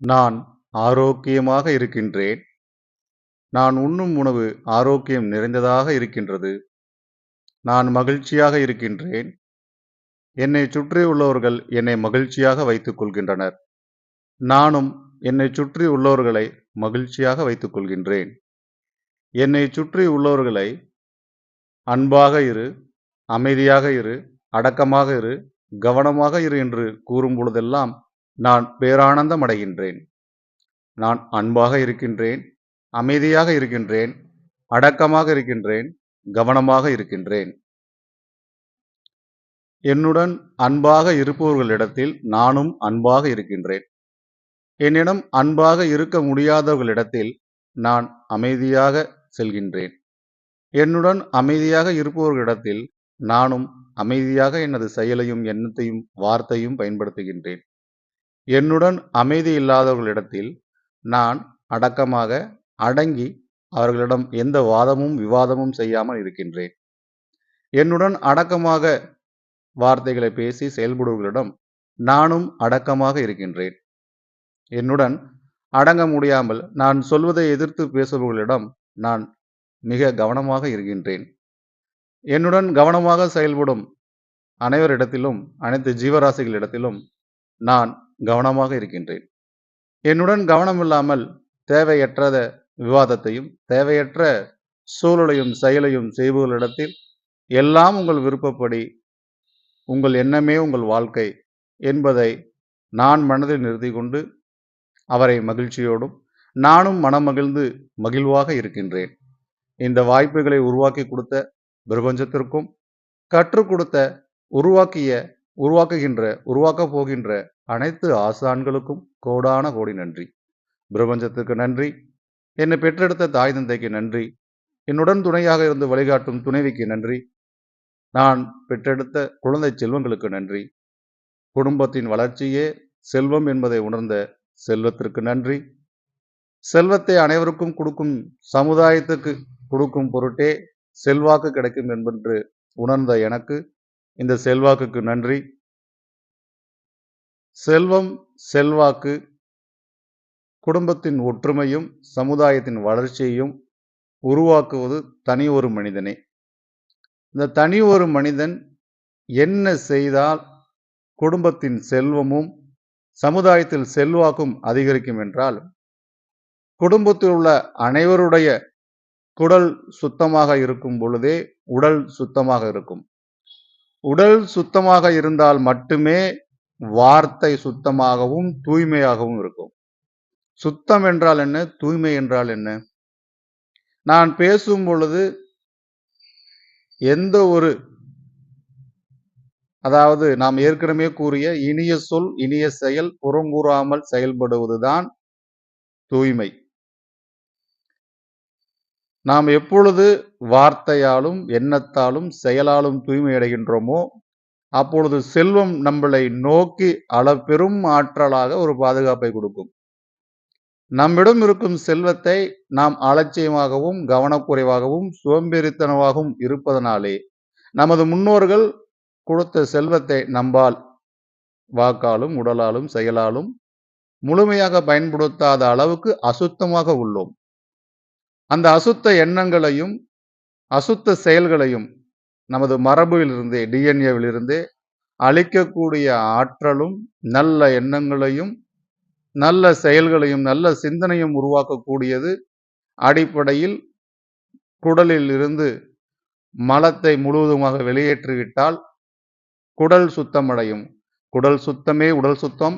நான் ஆரோக்கியமாக இருக்கின்றேன். நான் உண்ணும் உணவு ஆரோக்கியம் நிறைந்ததாக இருக்கின்றது. நான் மகிழ்ச்சியாக இருக்கின்றேன். என்னை சுற்றி உள்ளவர்கள் என்னை மகிழ்ச்சியாக வைத்துக் கொள்கின்றனர். நானும் என்னை சுற்றி உள்ளவர்களை மகிழ்ச்சியாக வைத்துக் கொள்கின்றேன். என்னை சுற்றி உள்ளவர்களை அன்பாக இரு, அமைதியாக இரு, அடக்கமாக இரு, கவனமாக இரு என்று கூறும் பொழுதெல்லாம் நான் பேரானந்தம் அடைகின்றேன். நான் அன்பாக இருக்கின்றேன், அமைதியாக இருக்கின்றேன், அடக்கமாக இருக்கின்றேன், கவனமாக இருக்கின்றேன். என்னுடன் அன்பாக இருப்பவர்களிடத்தில் நானும் அன்பாக இருக்கின்றேன். என்னிடம் அன்பாக இருக்க முடியாதவர்களிடத்தில் நான் அமைதியாக செல்கின்றேன். என்னுடன் அமைதியாக இருப்பவர்களிடத்தில் நானும் அமைதியாக எனது செயலையும், எண்ணத்தையும், வார்த்தையும் பயன்படுத்துகின்றேன். என்னுடன் அமைதி இல்லாதவர்களிடத்தில் நான் அடக்கமாக, அடங்கி அவர்களிடம் எந்த வாதமும், விவாதமும் செய்யாமல் இருக்கின்றேன். என்னுடன் அடக்கமாக வார்த்தைகளை பேசி செயல்படுவர்களிடம் நானும் அடக்கமாக இருக்கின்றேன். என்னுடன் அடங்க முடியாமல் நான் சொல்வதை எதிர்த்து பேசுபவர்களிடம் நான் மிக கவனமாக இருக்கின்றேன். என்னுடன் கவனமாக செயல்படும் அனைவரிடத்திலும், அனைத்து ஜீவராசிகளிடத்திலும் நான் கவனமாக இருக்கின்றேன். என்னுடன் கவனமில்லாமல் தேவையற்றத விவாதத்தையும், தேவையற்ற சூழலையும், செயலையும் செய்பவர்களிடத்தில் எல்லாம் உங்கள் விருப்பப்படி, உங்கள் எண்ணமே உங்கள் வாழ்க்கை என்பதை நான் மனதில் நிறுத்தி கொண்டு அவரை மகிழ்ச்சியோடும், நானும் மனமகிழ்ந்து மகிழ்வாக இருக்கின்றேன். இந்த வாய்ப்புகளை உருவாக்கி கொடுத்த பிரபஞ்சத்திற்கும், கற்றுக் கொடுத்த, உருவாக்கிய, உருவாக்குகின்ற, உருவாக்கப் போகின்ற அனைத்து ஆசான்களுக்கும் கோடான கோடி நன்றி. பிரபஞ்சத்துக்கு நன்றி. என்னை பெற்றெடுத்த தாய் தந்தைக்கு நன்றி. என்னுடன் துணையாக இருந்து வழிகாட்டும் துணைவிக்கு நன்றி. நான் பெற்றெடுத்த குழந்தை செல்வங்களுக்கு நன்றி. குடும்பத்தின் வளர்ச்சியே செல்வம் என்பதை உணர்ந்த செல்வத்திற்கு நன்றி. செல்வத்தை அனைவருக்கும் கொடுக்கும் சமுதாயத்துக்கு கொடுக்கும் பொருட்டே செல்வாக்கு கிடைக்கும் என்பென்று உணர்ந்த எனக்கு இந்த செல்வாக்குக்கு நன்றி. செல்வம், செல்வாக்கு குடும்பத்தின் ஒற்றுமையும், சமுதாயத்தின் வளர்ச்சியையும் உருவாக்குவது தனி ஒரு மனிதனே. இந்த தனி ஒரு மனிதன் என்ன செய்தால் குடும்பத்தின் செல்வமும், சமுதாயத்தில் செல்வாக்கும் அதிகரிக்கும் என்றால், குடும்பத்தில் உள்ள அனைவருடைய குடல் சுத்தமாக இருக்கும் பொழுதே உடல் சுத்தமாக இருக்கும். உடல் சுத்தமாக இருந்தால் மட்டுமே வார்த்தை சுத்தமாகவும், தூய்மையாகவும் இருக்கும். சுத்தம் என்றால் என்ன? தூய்மை என்றால் என்ன? நான் பேசும் பொழுது எந்த ஒரு அதாவது நாம் ஏற்கனவே கூறிய இனிய சொல், இனிய செயல், புறங்கூறாமல் செயல்படுவதுதான் தூய்மை. நாம் எப்பொழுது வார்த்தையாலும், எண்ணத்தாலும், செயலாலும் தூய்மை அடைகின்றோமோ, அப்பொழுது செல்வம் நம்மளை நோக்கி அளப்பெரும் ஆற்றலாக ஒரு பாதுகாப்பை கொடுக்கும். நம்மிடம் இருக்கும் செல்வத்தை நாம் அலட்சியமாகவும், கவனக்குறைவாகவும், சோம்பேறித்தனமாகவும் இருப்பதனாலே, நமது முன்னோர்கள் கொடுத்த செல்வத்தை நம்பால் வாக்காலும், உடலாலும், செயலாலும் முழுமையாக பயன்படுத்தாத அளவுக்கு அசுத்தமாக உள்ளோம். அந்த அசுத்த எண்ணங்களையும், அசுத்த செயல்களையும் நமது மரபிலிருந்தே, டிஎன்ஏவிலிருந்தே அழிக்கக்கூடிய ஆற்றலும், நல்ல எண்ணங்களையும், நல்ல செயல்களையும், நல்ல சிந்தனையும் உருவாக்கக்கூடியது அடிப்படையில் குடலில் இருந்து மலத்தை முழுவதுமாக வெளியேற்றிவிட்டால் குடல் சுத்தமடையும். குடல் சுத்தமே உடல் சுத்தம்.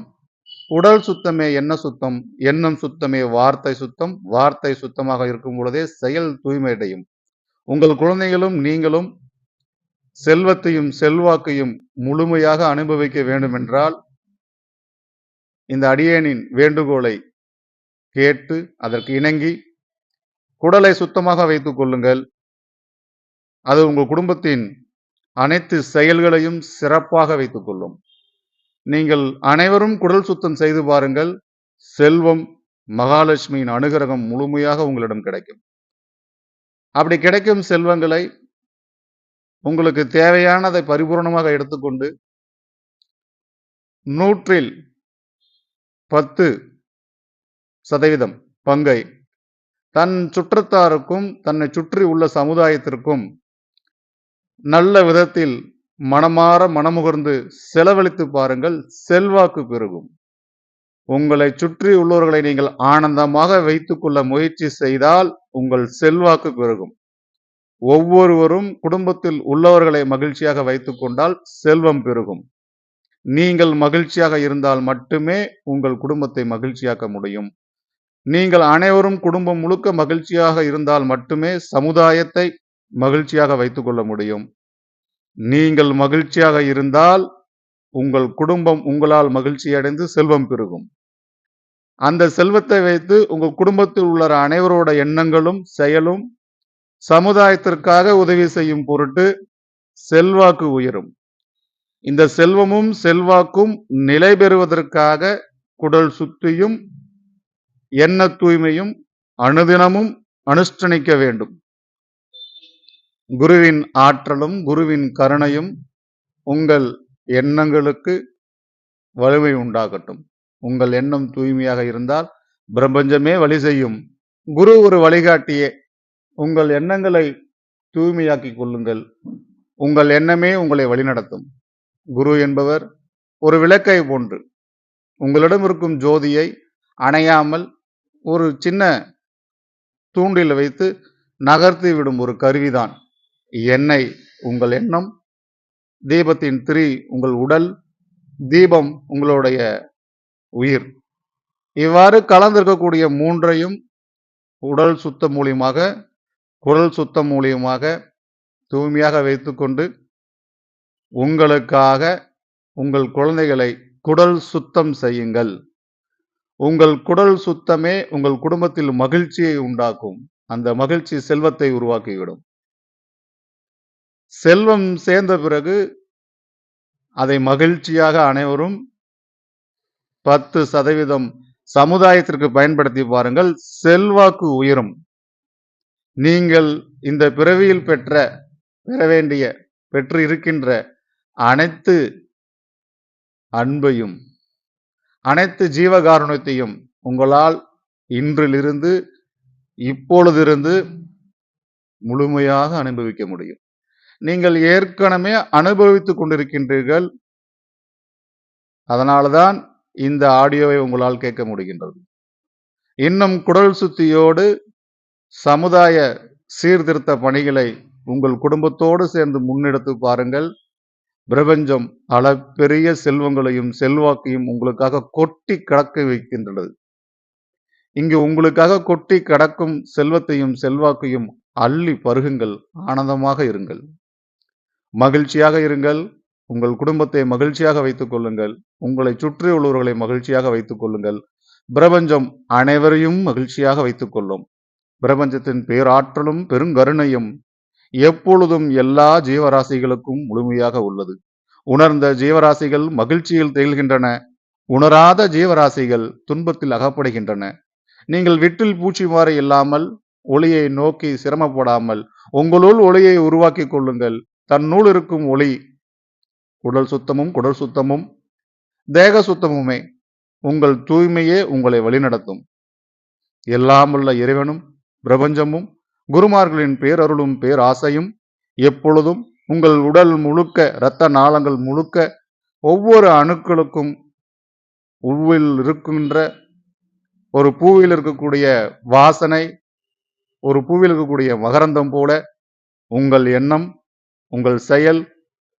உடல் சுத்தமே என்ன சுத்தம். எண்ணம் சுத்தமே வார்த்தை சுத்தம். வார்த்தை சுத்தமாக இருக்கும் பொழுதே செயல் தூய்மையடையும். உங்கள் குழந்தைகளும், நீங்களும் செல்வத்தையும், செல்வாக்கையும் முழுமையாக அனுபவிக்க வேண்டுமென்றால், இந்த அடியேனின் வேண்டுகோளை கேட்டு, அதற்கு இணங்கி, குடலை சுத்தமாக வைத்துக் கொள்ளுங்கள். அது உங்கள் குடும்பத்தின் அனைத்து செயல்களையும் சிறப்பாக வைத்துக் கொள்ளும். நீங்கள் அனைவரும் குடல் சுத்தம் செய்து பாருங்கள். செல்வம், மகாலட்சுமியின் அனுகிரகம் முழுமையாக உங்களிடம் கிடைக்கும். அப்படி கிடைக்கும் செல்வங்களை உங்களுக்கு தேவையானதை பரிபூரணமாக எடுத்துக்கொண்டு, நூற்றில் 10 சதவீதம் பங்கை தன் சுற்றத்தாருக்கும் தன்னை சுற்றி உள்ள சமுதாயத்திற்கும் நல்ல விதத்தில் மனமாற மனமுகர்ந்து செலவழித்து பாருங்கள் செல்வாக்கு பெருகும். உங்களை சுற்றி உள்ளவர்களை நீங்கள் ஆனந்தமாக வைத்துக்கொள்ள முயற்சி செய்தால் உங்கள் செல்வாக்கு பெருகும். ஒவ்வொருவரும் குடும்பத்தில் உள்ளவர்களை மகிழ்ச்சியாக வைத்துக் கொண்டால் செல்வம் பெருகும். நீங்கள் மகிழ்ச்சியாக இருந்தால் மட்டுமே உங்கள் குடும்பத்தை மகிழ்ச்சியாக்க முடியும். நீங்கள் அனைவரும் குடும்பம் முழுக்க மகிழ்ச்சியாக இருந்தால் மட்டுமே சமுதாயத்தை மகிழ்ச்சியாக வைத்துக்கொள்ள முடியும். நீங்கள் மகிழ்ச்சியாக இருந்தால் உங்கள் குடும்பம் உங்களால் மகிழ்ச்சி அடைந்து செல்வம் பெருகும். அந்த செல்வத்தை வைத்து உங்கள் குடும்பத்தில் உள்ள அனைவரோட எண்ணங்களும் செயலும் சமுதாயத்திற்காக உதவி செய்யும் பொருட்டு செல்வாக்கு உயரும். இந்த செல்வமும் செல்வாக்கும் நிலை பெறுவதற்காக குடல் சுத்தியும் எண்ண தூய்மையும் அனுதினமும் அனுஷ்டனிக்க வேண்டும். குருவின் ஆற்றலும் குருவின் கருணையும் உங்கள் எண்ணங்களுக்கு வலிமை உண்டாகட்டும். உங்கள் எண்ணம் தூய்மையாக இருந்தால் பிரபஞ்சமே வழி செய்யும். குரு ஒரு வழிகாட்டியே. உங்கள் எண்ணங்களை தூய்மையாக்கிக் கொள்ளுங்கள். உங்கள் எண்ணமே உங்களை வழிநடத்தும். குரு என்பவர் ஒரு விளக்கை போன்று. உங்களிடம் இருக்கும் ஜோதியை அணையாமல் ஒரு சின்ன தூண்டில் வைத்து நகர்த்தி விடும் ஒரு கருவிதான். எண்ணெய் உங்கள் எண்ணம் தீபத்தின் திரி உங்கள் உடல் தீபம் உங்களுடைய உயிர். இவ்வாறு கலந்திருக்கக்கூடிய மூன்றையும் உடல் சுத்தம் மூலியமாக குரல் சுத்தம் மூலியமாக தூய்மையாக வைத்துக்கொண்டு உங்களுக்காக உங்கள் குழந்தைகளை குடல் சுத்தம் செய்யுங்கள். உங்கள் குடல் சுத்தமே உங்கள் குடும்பத்தில் மகிழ்ச்சியை உண்டாக்கும். அந்த மகிழ்ச்சி செல்வத்தை உருவாக்கிவிடும். செல்வம் சேர்ந்த பிறகு அதை மகிழ்ச்சியாக அனைவரும் பத்து சதவீதம் சமுதாயத்திற்கு பயன்படுத்தி பாருங்கள். செல்வாக்கு உயரும். நீங்கள் இந்த பிறவியில் பெற்ற பெற வேண்டிய பெற்று இருக்கின்ற அனைத்து அன்பையும் அனைத்து ஜீவகாரணத்தையும் உங்களால் இன்றிலிருந்து இப்பொழுதிருந்து முழுமையாக அனுபவிக்க முடியும். நீங்கள் ஏற்கனவே அனுபவித்துக் கொண்டிருக்கின்றீர்கள். அதனால்தான் இந்த ஆடியோவை உங்களால் கேட்க முடிகின்றது. இன்னும் குடல் சுத்தியோடு சமுதாய சீர்திருத்த பணிகளை உங்கள் குடும்பத்தோடு சேர்ந்து முன்னெடுத்து பாருங்கள். பிரபஞ்சம் அளப்பெரிய செல்வங்களையும் செல்வாக்கையும் உங்களுக்காக கொட்டி கடக்க வைக்கின்றது. இங்கு உங்களுக்காக கொட்டி கடக்கும் செல்வத்தையும் செல்வாக்கையும் அள்ளி பருகுங்கள். ஆனந்தமாக இருங்கள். மகிழ்ச்சியாக இருங்கள். உங்கள் குடும்பத்தை மகிழ்ச்சியாக வைத்துக் கொள்ளுங்கள். உங்களை சுற்றியுள்ளவர்களை மகிழ்ச்சியாக வைத்துக் கொள்ளுங்கள். பிரபஞ்சம் அனைவரையும் மகிழ்ச்சியாக வைத்துக் கொள்ளும். பிரபஞ்சத்தின் பேராற்றலும் பெருங்கருணையும் எப்பொழுதும் எல்லா ஜீவராசிகளுக்கும் முழுமையாக உள்ளது. உணர்ந்த ஜீவராசிகள் மகிழ்ச்சியில் திகழ்கின்றன. உணராத ஜீவராசிகள் துன்பத்தில் அகப்படுகின்றன. நீங்கள் விட்டில் பூச்சி மாறி இல்லாமல் ஒளியை நோக்கி சிரமப்படாமல் உங்களுள் ஒளியை உருவாக்கி கொள்ளுங்கள். தன்னுள் இருக்கும் ஒளி உடல் சுத்தமும் குடல் சுத்தமும் தேக சுத்தமுமே உங்கள் தூய்மையே உங்களை வழிநடத்தும். எல்லாமுள்ள இறைவனும் பிரபஞ்சமும் குருமார்களின் பேரருளும் பேராசையும் எப்பொழுதும் உங்கள் உடல் முழுக்க இரத்த நாளங்கள் முழுக்க ஒவ்வொரு அணுக்களுக்கும் உள்வில் இருக்கின்ற ஒரு பூவில் இருக்கக்கூடிய வாசனை ஒரு பூவில் இருக்கக்கூடிய மகரந்தம் போல உங்கள் எண்ணம் உங்கள் செயல்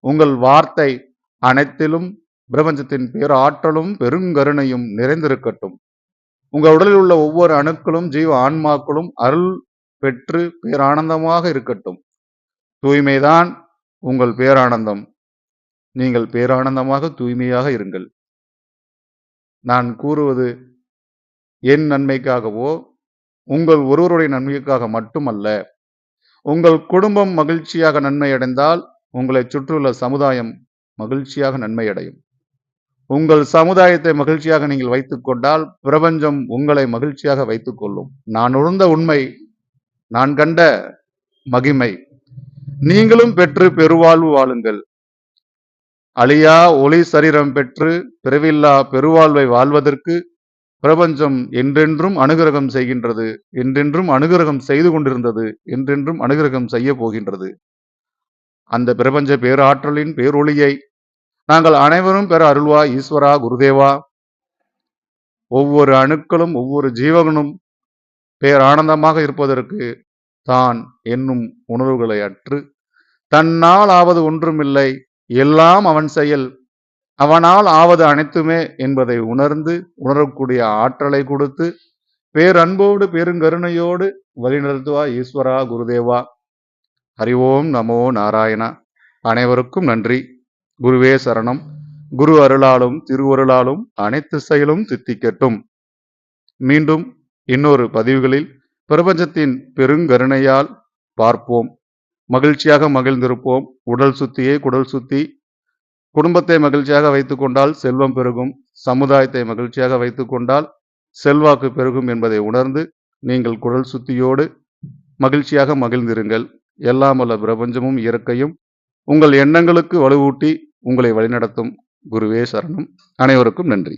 உங்கள் வார்த்தை அனைத்திலும் பிரபஞ்சத்தின் பேர் ஆற்றலும் பெருங்கருணையும் நிறைந்திருக்கட்டும். உங்கள் உடலில் உள்ள ஒவ்வொரு அணுக்களும் ஜீவ ஆன்மாக்களும் அருள் பெற்று பேரானந்தமாக இருக்கட்டும். தூய்மைதான் உங்கள் பேரானந்தம். நீங்கள் பேரானந்தமாக தூய்மையாக இருங்கள். நான் கூறுவது என் நன்மைக்காகவோ உங்கள் ஒருவருடைய நன்மைக்காக மட்டுமல்ல. உங்கள் குடும்பம் மகிழ்ச்சியாக நன்மை அடைந்தால் உங்களை சுற்றியுள்ள சமுதாயம் மகிழ்ச்சியாக நன்மை அடையும் உங்கள் சமுதாயத்தை மகிழ்ச்சியாக நீங்கள் வைத்துக்கொண்டால் பிரபஞ்சம் உங்களை மகிழ்ச்சியாக வைத்துக்கொள்ளும் நான் உணர்ந்த உண்மை நான் கண்ட மகிமை. நீங்களும் பெற்று பெருவாழ்வு வாழுங்கள். அழியா ஒளி சரீரம் பெற்று பிறவில்லா பெருவாழ்வை வாழ்வதற்கு பிரபஞ்சம் என்றென்றும் அனுகிரகம் செய்கின்றது என்றென்றும் அனுகிரகம் செய்து கொண்டிருந்தது என்றென்றும் அனுகிரகம் செய்ய போகின்றது. அந்த பிரபஞ்ச பேராற்றலின் பேரொளியை நாங்கள் அனைவரும் பெற அருள்வா ஈஸ்வரா குருதேவா. ஒவ்வொரு அணுக்களும் ஒவ்வொரு ஜீவகனும் பேரானந்தமாக இருப்பதற்கு தான் என்னும் உணர்வுகளை அற்று தன்னால் ஆவது ஒன்றுமில்லை எல்லாம் அவன் செயல். அவனால் ஆவது அனைத்துமே என்பதை உணர்ந்து உணரக்கூடிய ஆற்றலை கொடுத்து பேரன்போடு பெருங்கருணையோடு வழிநடத்துவா ஈஸ்வரா குருதேவா. ஹரிவோம் ஓம் நமோ நாராயணா. அனைவருக்கும் நன்றி. குருவே சரணம். குரு அருளாலும் திருவருளாலும் அனைத்து செயலும் தித்திக்கட்டும் மீண்டும் இன்னொரு பதிவுகளில் பிரபஞ்சத்தின் பெருங்கருணையால் பார்ப்போம். மகிழ்ச்சியாக மகிழ்ந்திருப்போம். உடல் சுத்தியே குடல் சுத்தி. குடும்பத்தை மகிழ்ச்சியாக வைத்து கொண்டால் செல்வம் பெருகும் சமுதாயத்தை மகிழ்ச்சியாக வைத்து கொண்டால் செல்வாக்கு பெருகும் என்பதை உணர்ந்து நீங்கள் குழல் சுத்தியோடு மகிழ்ச்சியாக மகிழ்ந்திருங்கள். எல்லாம் வல்ல பிரபஞ்சமும் இயற்கையும் உங்கள் எண்ணங்களுக்கு வலுவூட்டி உங்களை வழிநடத்தும். குருவே சரணம். அனைவருக்கும் நன்றி.